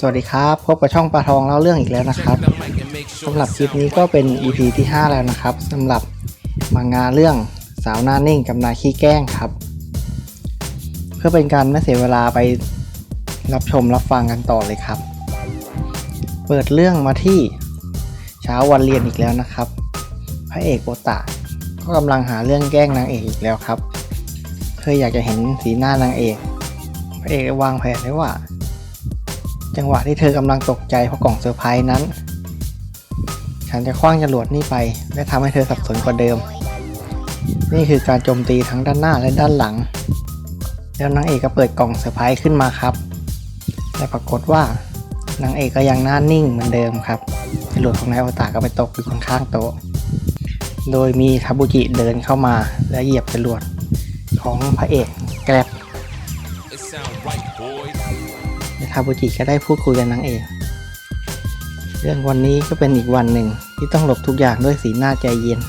สวัสดีครับ พบกับช่องปลาทองเล่าเรื่องอีกแล้วนะครับสำหรับคลิปนี้ก็เป็น EP ที่ 5 แล้วนะครับสำหรับมังงะเรื่องสาวหน้านิ่งกับนายขี้แกล้งครับ เพื่อเป็นการไม่เสียเวลาไปรับชมรับฟังกันต่อเลยครับ เปิดเรื่องมาที่เช้าวันเรียนอีกแล้วนะครับ พระเอกโอตะก็กำลังหาเรื่องแกล้งนางเอกอีกแล้วครับเธออยากจะเห็นสีหน้านางเอก พระเอกวางแผนไว้ว่า จังหวะที่เธอกำลังตกใจเพราะกล่องเซอร์ไพรส์นั้น ฉันจะคว้างจรวดนี่ไป และทำให้เธอสับสนกว่าเดิม นี่คือการโจมตีทั้งด้านหน้าและด้านหลัง แล้วนางเอกก็เปิดกล่องเซอร์ไพรส์ขึ้นมาครับ และปรากฏว่านางเอกก็ยังหน้านิ่งเหมือนเดิมครับจรวดของนายโอตาก็ไปตกอยู่ข้างๆโต๊ะ โดยมีทาบุจิเดินเข้ามาและเหยียบจรวดของพระเอกแกร็บ ทาบุจิก็ได้พูดคุยกับนางเอกเรื่องวันนี้ก็เป็นอีกวันหนึ่งที่ต้องหลบทุกอย่างด้วยสีหน้าใจเย็น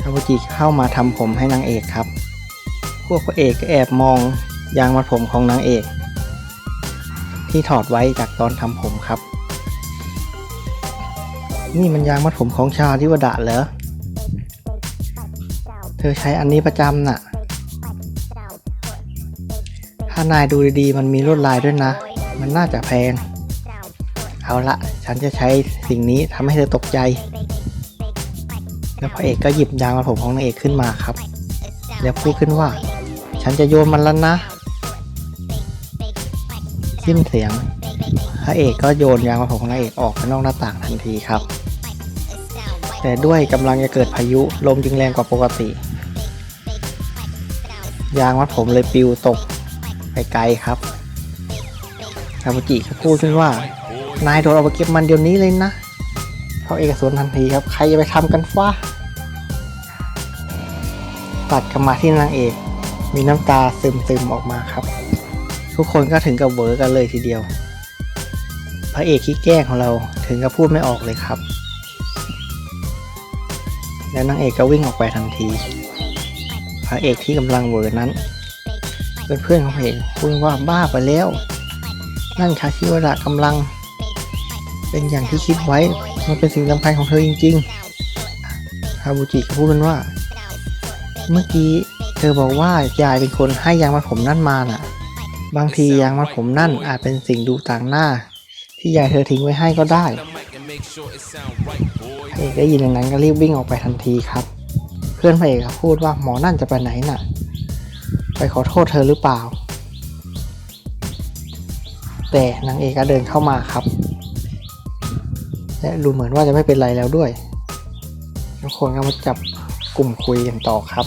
ทาบุจิเข้ามาทำผมให้นางเอกครับ พวกพระเอกก็แอบมองยางมัดผมของนางเอก ที่ถอดไว้จากตอนทำผมครับ นี่มันยางมัดผมของชาทิวดะเหรอ เธอใช้อันนี้ประจำน่ะ ถ้านายดูดีๆ มันมีลวดลายด้วยนะ มันน่าจะแพง เอาละ ฉันจะใช้สิ่งนี้ทำให้เธอตกใจ แล้วพระเอกก็หยิบยางมาผมของนางเอกขึ้นมาครับ แล้วพูดขึ้นว่า ฉันจะโยนมันแล้วนะ สิ้นเสียง พระเอกก็โยนยางมาผมของนางเอกออกไปนอกหน้าต่างทันทีครับ แต่ด้วยกำลังจะเกิดพายุ ลมจึงแรงกว่าปกติ ยางมัดผมเลยปิวตก ไกลครับคาบุจิก็พูดขึ้นว่า นายโดนเอาไปเก็บมันเดี๋ยวนี้เลยนะเพราะเอกสวนทันทีครับ ใครจะไปทำกันฟ้าตัดกลับมาที่นางเอก มีน้ำตาซึมๆออกมาครับ ทุกคนก็ถึงกับเวอร์กันเลยทีเดียว พระเอกขี้แกล้งของเราถึงกับพูดไม่ออกเลยครับ แล้วนางเอกก็วิ่งออกไปทันที พระเอกที่กำลังเวอร์นั้น เป็นเพื่อนของพระเอกพูดว่าบ้าไปแล้ว นั่นคาชิวระกำลัง เป็นอย่างที่คิดไว้ มันเป็นสิ่งสำคัญของเธอจริงๆฮาบุจิก็พูดกันว่า เมื่อกี้เธอบอกว่ายายเป็นคนให้ยางมัดผมนั่นมาน่ะ บางทียางมัดผมนั่นอาจเป็นสิ่งดูต่างหน้า ที่ยายเธอทิ้งไว้ให้ก็ได้พระเอกได้ยินอย่างนั้นก็รีบวิ่งออกไปทันทีครับ เพื่อนพระเอกพูดว่าหมอนั่นจะไปไหนน่ะ ไปขอโทษเธอหรือเปล่า แต่นางเอกก็เดินเข้ามาครับ และดูเหมือนว่าจะไม่เป็นไรแล้วด้วยทุกคนก็มาจับกลุ่มคุยกันต่อครับ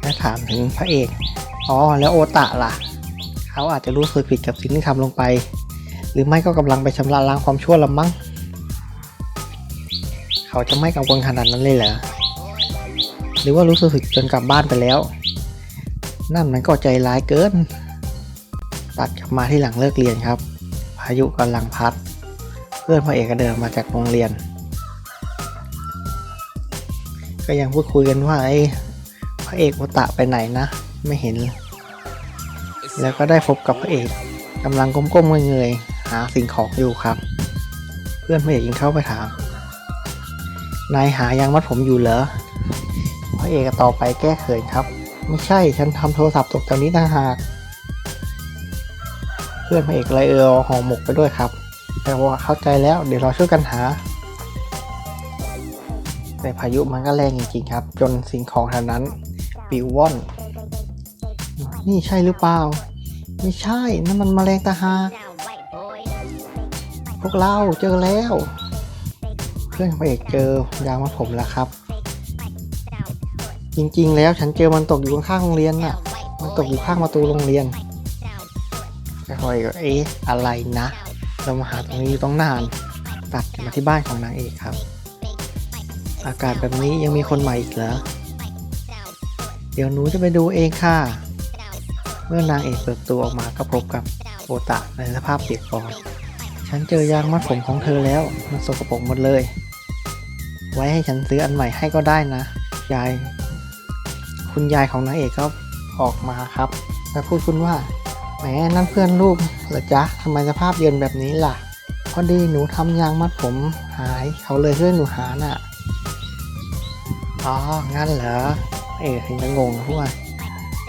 และถามถึงพระเอก อ๋อ แล้วโอตะล่ะ เขาอาจจะรู้สึกผิดกับสิ่งที่ทำลงไป หรือไม่ก็กำลังไปชำระล้างความชั่วละมั้ง เขาจะไม่กังวลขนาดนั้นเลยเหรอ หรือว่ารู้สึกผิดจนกลับบ้านไปแล้ว นั่นมันก็ใจร้ายเกิน ตัดกลับมาที่หลังเลิกเรียนครับ พายุกำลังพัด เพื่อนพระเอกก็เดินมาจากโรงเรียน ก็ยังพูดคุยกันว่าไอ้พระเอกโอตะไปไหนนะ ไม่เห็น แล้วก็ได้พบกับพระเอกกำลังก้มๆเงยๆหาสิ่งของอยู่ครับ เพื่อนพระเอกยิงเข้าไปถามนายหายางมัดผมอยู่เหรอพระเอกก็ต่อบไปแก้เขินครับ ไม่ใช่ฉันทำโทรศัพท์ตกจากนี้ต่างหาก เพื่อนพระเอกเลเออเอาห่อหมกไปด้วยครับ แต่ว่าเข้าใจแล้วเดี๋ยวเราช่วยกันหา แต่พายุมันก็แรงจริงๆครับ จนสิ่งของแถวนั้นปิวว่อน นี่ใช่หรือเปล่า ไม่ใช่นั่นมันแมลงตาหากพวกเราเจอแล้ว เพื่อนพระเอกเจอยางมัดผมแล้วครับ จริง ๆ แล้วฉันเจอมันตกอยู่ข้างโรงเรียนน่ะ มันตกอยู่ข้างประตูโรงเรียนก็คอยก็เอ๊ะอะไรนะ เรามาหาตรงนี้อยู่ต้องนาน ตัดมาที่บ้านของนางเอกครับ อากาศแบบนี้ยังมีคนใหม่อีกเหรอ เดี๋ยวหนูจะไปดูเองค่ะ เมื่อนางเอกเปิดตัวออกมาก็พบกับโอตะในสภาพเปียกปอนฉันเจอยางมัดผมของเธอแล้ว มันสกปรกหมดเลย ไว้ให้ฉันซื้ออันใหม่ให้ก็ได้นะ ยาย คุณยายของนางเอกก็ออกมาครับ และพูดขึ้นว่าแหมนั่นเพื่อนลูกเหรอจ๊ะทำไมสภาพเย็นแบบนี้ล่ะพอดีหนูทำยางมัดผมหายเขาเลยช่วยหนูหาน่ะอ๋องั้นเหรอเอ๊ะถึงจะงงนะพวก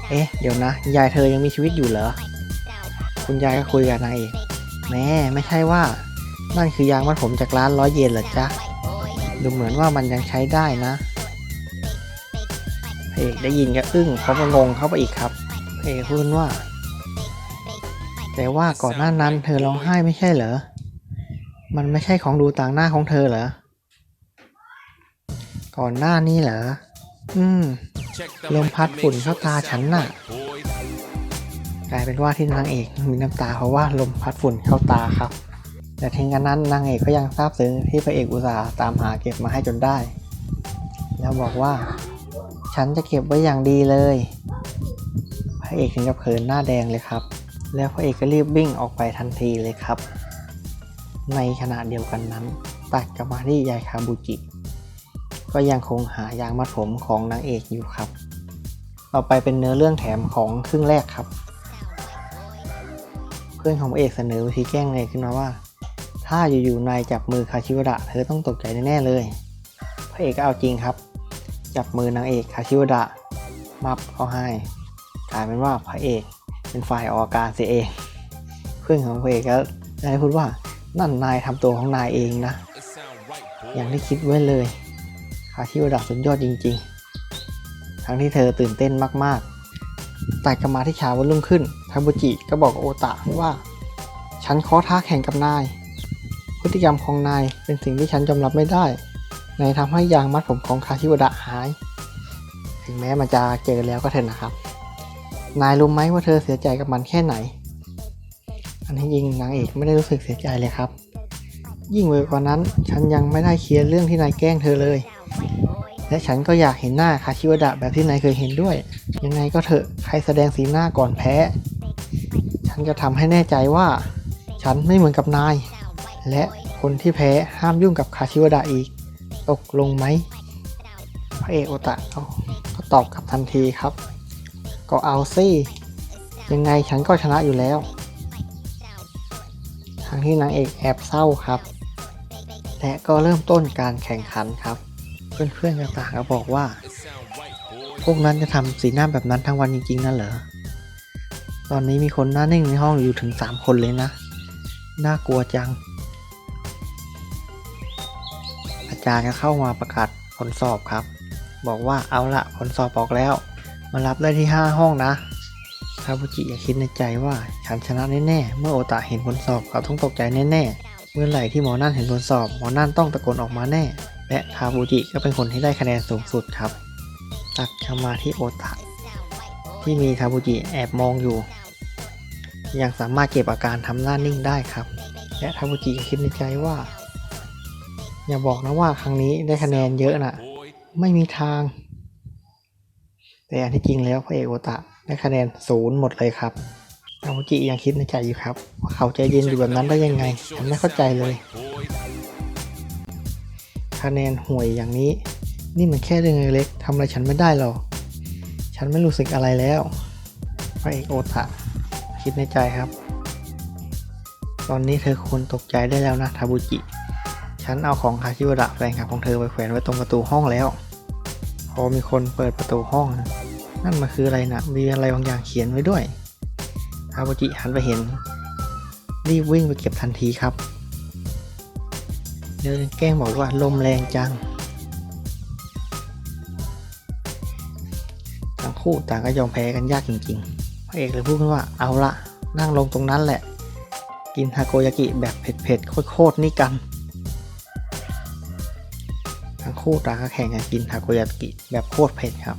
เอ๊ะเดี๋ยวนะ ยายเธอยังมีชีวิตอยู่เหรอ คุณยายก็คุยกับนายเอกแม่ไม่ใช่ว่า นั่นคือยางมัดผมจากร้านร้อยเยนเหรอจ๊ะดูเหมือนว่ามันยังใช้ได้นะ เอกได้ยินก็อึ้งเขาก็งงเข้าไปอีกครับพระเอกพูดว่า แต่ว่าก่อนหน้านั้นเธอร้องไห้ไม่ใช่เหรอ มันไม่ใช่ของดูต่างหน้าของเธอเหรอ ก่อนหน้านี้เหรอ อืม ลมพัดฝุ่นเข้าตาฉันน่ะ กลายเป็นว่าที่นางเอกมีน้ำตาเพราะว่าลมพัดฝุ่นเข้าตาครับ แต่ทิ้งกันนั้นนางเอกก็ยังซาบซึ้งที่พระเอกอุตส่าห์ตามหาเก็บมาให้จนได้ แล้วบอกว่า ฉันจะเก็บไว้อย่างดีเลย พระเอกถึงกับเขินหน้าแดงเลยครับ แล้วพระเอกก็รีบวิ่งออกไปทันทีเลยครับ ในขณะเดียวกันนั้น ตัดกลับมาที่ยายคาบุจิ ก็ยังคงหายางมัดผมของนางเอกอยู่ครับต่อไปเป็นเนื้อเรื่องแถมของครึ่งแรกครับ เพื่อนของพระเอกเสนอวิธีแกล้งนายขึ้นมาว่า ถ้าอยู่ๆนายจับมือคาชิวดะเธอต้องตกใจแน่ๆเลย พระเอกก็เอาจริงครับ จับมือนางเอกคาชิวดะ มับเขาให้กลายเป็นว่าพระเอกเป็นฝ่ายออกาการเสียเอง เพื่อนของพระเอกก็ได้พูดว่านั่นนายทำตัวของนายเองนะ อย่างที่คิดไว้เลยคาชิวดะสุดยอดจริง ๆ ทั้งที่เธอตื่นเต้นมากๆ แต่กลับมาที่เช้าวันรุ่งขึ้นทาบุจิก็บอกโอตะว่า ฉันขอท้าแข่งกับนาย พฤติกรรมของนายเป็นสิ่งที่ฉันยอมรับไม่ได้ นายทำให้ยางมัดผมของคาชิวดะหาย ถึงแม้มันจะเจอแล้วก็เถอะนะครับ นายรู้ไหมว่าเธอเสียใจกับมันแค่ไหน อันที่จริงนางเอกไม่ได้รู้สึกเสียใจเลยครับ ยิ่งไปกว่านั้นฉันยังไม่ได้เคลียร์เรื่องที่นายแกล้งเธอเลย และฉันก็อยากเห็นหน้าคาชิวดะแบบที่นายเคยเห็นด้วย ยังไงก็เถอะใครแสดงสีหน้าก่อนแพ้ ฉันจะทำให้แน่ใจว่า ฉันไม่เหมือนกับนาย และคนที่แพ้ห้ามยุ่งกับคาชิวดะอีก ตกลงไหมพระเอกโอตะเขาก็ตอบกลับทันทีครับ ก็เอาสิยังไงฉันก็ชนะอยู่แล้วทั้งที่นางเอกแอบเศร้าครับ และก็เริ่มต้นการแข่งขันครับ เพื่อนๆต่างๆก็บอกว่า พวกนั้นจะทำสีหน้าแบบนั้นทั้งวันจริงๆนั่นเหรอตอนนี้มีคนหน้านิ่งในห้องอยู่ถึง 3 คนเลยนะ น่ากลัวจัง จารย์ก็เข้ามาประกาศผลสอบครับ บอกว่าเอาละผลสอบออกแล้ว มารับได้ที่ 5 ห้องนะคาบุจิย่าคิดในใจว่าฉันชนะแน่ๆ เมื่อโอตะเห็นผลสอบเขาต้องตกใจแน่ๆ เมื่อไหร่ที่หมอนั่นเห็นผลสอบหมอนั่นต้องตะโกนออกมาแน่ และคาบุจิก็เป็นคนที่ได้คะแนนสูงสุดครับ ตัดเข้ามาที่โอตะที่มีทาบุจิแอบมองอยู่ ยังสามารถเก็บอาการทำหน้านิ่งได้ครับ และทาบุจิคิดในใจว่า อย่าบอกนะว่าครั้งนี้ได้คะแนนเยอะน่ะ ไม่มีทาง แต่อันที่จริงแล้วพระเอกโอตะได้คะแนนศูนย์หมดเลยครับทาบุจิยังคิดในใจอยู่ครับว่าเขาใจเย็นอยู่แบบนั้นได้ยังไงฉันไม่เข้าใจเลย คะแนนห่วยอย่างนี้ นี่มันแค่เรื่องเล็กๆทำอะไรฉันไม่ได้หรอก ฉันไม่รู้สึกอะไรแล้ว พระเอกโอตะ คิดในใจครับ ตอนนี้เธอควรตกใจได้แล้วนะทาบุจิ ฉันเอาของคาชิวระแฟนคลับของเธอไปแขวนไว้ตรงประตูห้องแล้ว พอมีคนเปิดประตูห้อง นั่นมันคืออะไรนะมีอะไรบางอย่างเขียนไว้ด้วยทาบุจิหันไปเห็น รีบวิ่งไปเก็บทันทีครับเดินแกล้งบอกว่าลมแรงจัง ทั้งคู่ต่างก็ยอมแพ้กันยากจริงๆ พระเอกเลยพูดขึ้นว่าเอาละนั่งลงตรงนั้นแหละ กินทาโกยากิแบบเผ็ดๆ โคตรๆ นี่กัน คู่ต่างก็แข่งกันกินทาโกยากิแบบโคตรเผ็ดครับ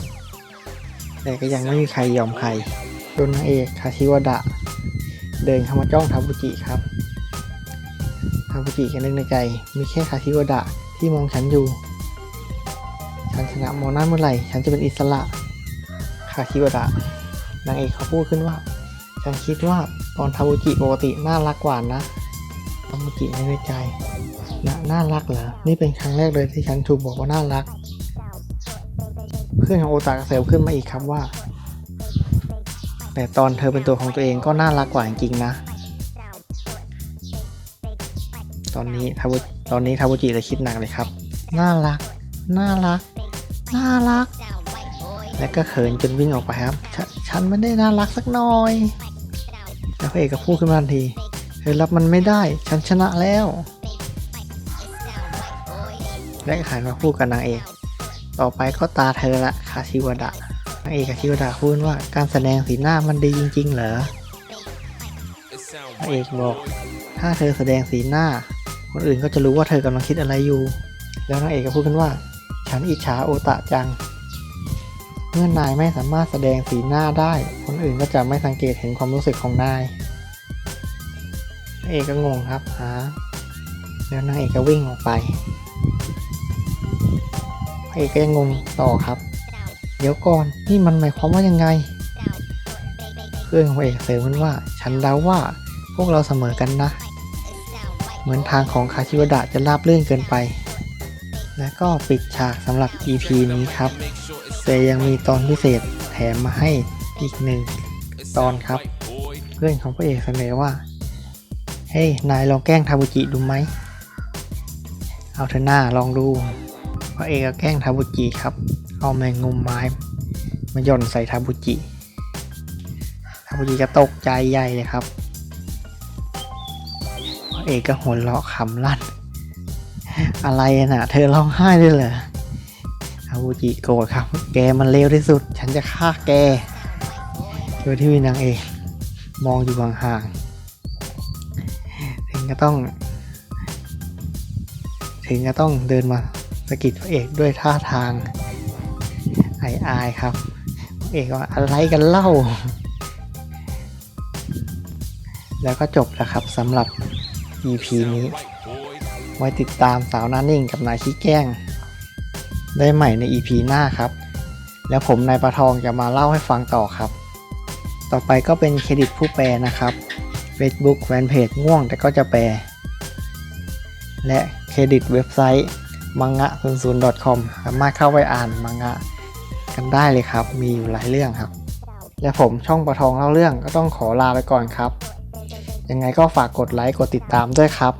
แต่ก็ยังไม่มีใครยอมใครจนนางเอกคาชิวดะ เดินเข้ามาจ้องทาบุจิครับทาบุจิก็นึกในใจ มีแค่คาชิวดะที่มองฉันอยู่ ฉันชนะมอนาเมื่อไหร่ ฉันจะเป็นอิสระ คาชิวดะนางเอกเขาพูดขึ้นว่า ฉันคิดว่าตอนทาบุจิปกติน่ารักกว่านะทาบุจินึกในใจ นะน่ารักเหรอ นี่เป็นครั้งแรกเลยที่ฉันถูกบอกว่าน่ารัก เพื่อนของโอตากเสริมขึ้นมาอีกครับว่า แต่ตอนเธอเป็นตัวของตัวเองก็น่ารักกว่าจริงๆนะ ตอนนี้ทาบุตอนนี้ทาบุจิเลยคิดหนักเลยครับ น่ารัก น่ารัก น่ารัก และก็เขินจนวิ่งออกไปครับฉฉันไม่ได้น่ารักสักหน่อยแล้วพระเอกก็พูดขึ้นมาทันทีเธอรับมันไม่ได้ ฉันชนะแล้ว และก็หันมาพูดกับนางเอก ต่อไปก็ตาเธอละคาชิวดะนางเอกคาชิวดะพูดว่าการแสดงสีหน้ามันดีจริง ๆ เหรอ It sound พระเอกบอก ถ้าเธอแสดงสีหน้า คนอื่นก็จะรู้ว่าเธอกำลังคิดอะไรอยู่ แล้วนางเอกก็พูดขึ้นว่า ฉันอิจฉาโอตะจัง เมื่อนายไม่สามารถแสดงสีหน้าได้ คนอื่นก็จะไม่สังเกตเห็นความรู้สึกของนายพระเอกก็งงครับฮะแล้วนางเอกก็วิ่งออกไป เอกก็ยังงงต่อครับ เดี๋ยวก่อนนี่มันหมายความว่ายังไง เพื่อนของพระเอกเสริมขึ้นว่า ฉันเดาว่าพวกเราเสมอกันนะ เหมือนทางของคาชิวดะจะราบรื่นเกินไป และก็ปิดฉากสำหรับ EP นี้ครับ Make sure it แต่ยังมีตอนพิเศษแถมมาให้อีกหนึ่ง it ตอน sound ครับ right, boy. เพื่อนของพระเอกเสนอว่า เฮ้ย นายลองแกล้งทาบุจิดูไหม เอาเถอะหน้าลองดู พระเอกก็แกล้งทาบุจิครับ เอาแมงมุมไม้มาย่อนใส่ทาบุจิ ทาบุจิก็ตกใจใหญ่เลยครับพระเอกก็หัวเราะขำลั่น อะไรอะน่ะเธอร้องไห้ด้วยเหรอทาบุจิโกรธครับ แกมันเลวที่สุด ฉันจะฆ่าแกโดยที่มีนางเอกมองอยู่ห่างๆถึงก็ต้อง ถึงก็ต้องเดินมา สกิดพระเอกด้วยท่าทางอายอายๆครับพระเอกว่าอะไรกันเล่า แล้วก็จบแล้วครับสำหรับ EP นี้ ไว้ติดตามสาวหน้านิ่งกับนายขี้แกล้ง ได้ใหม่ใน EP หน้าครับ แล้วผมนายประทองจะมาเล่าให้ฟังต่อครับ ต่อไปก็เป็นเครดิตผู้แปลนะครับ Facebook แฟนเพจง่วงแต่ก็จะแปล และเครดิตเว็บไซต์ มังงะ0 0 com สามารถเข้าไปอ่านมังงะกันได้เลยครับ มีอยู่หลายเรื่องครับ และผมช่องประทองเล่าเรื่องก็ต้องขอลาไปก่อนครับ ยังไงก็ฝากกดไลค์กดติดตามด้วยครับ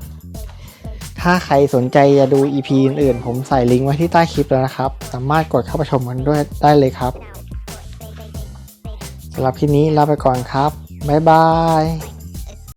ถ้าใครสนใจจะดู EP อื่นๆ ผมใส่ลิงก์ไว้ที่ใต้คลิปแล้วนะครับ สามารถกดเข้าไปชมกันด้วยได้เลยครับสำหรับคลิปนี้ลาไปก่อนครับ บ๊ายบาย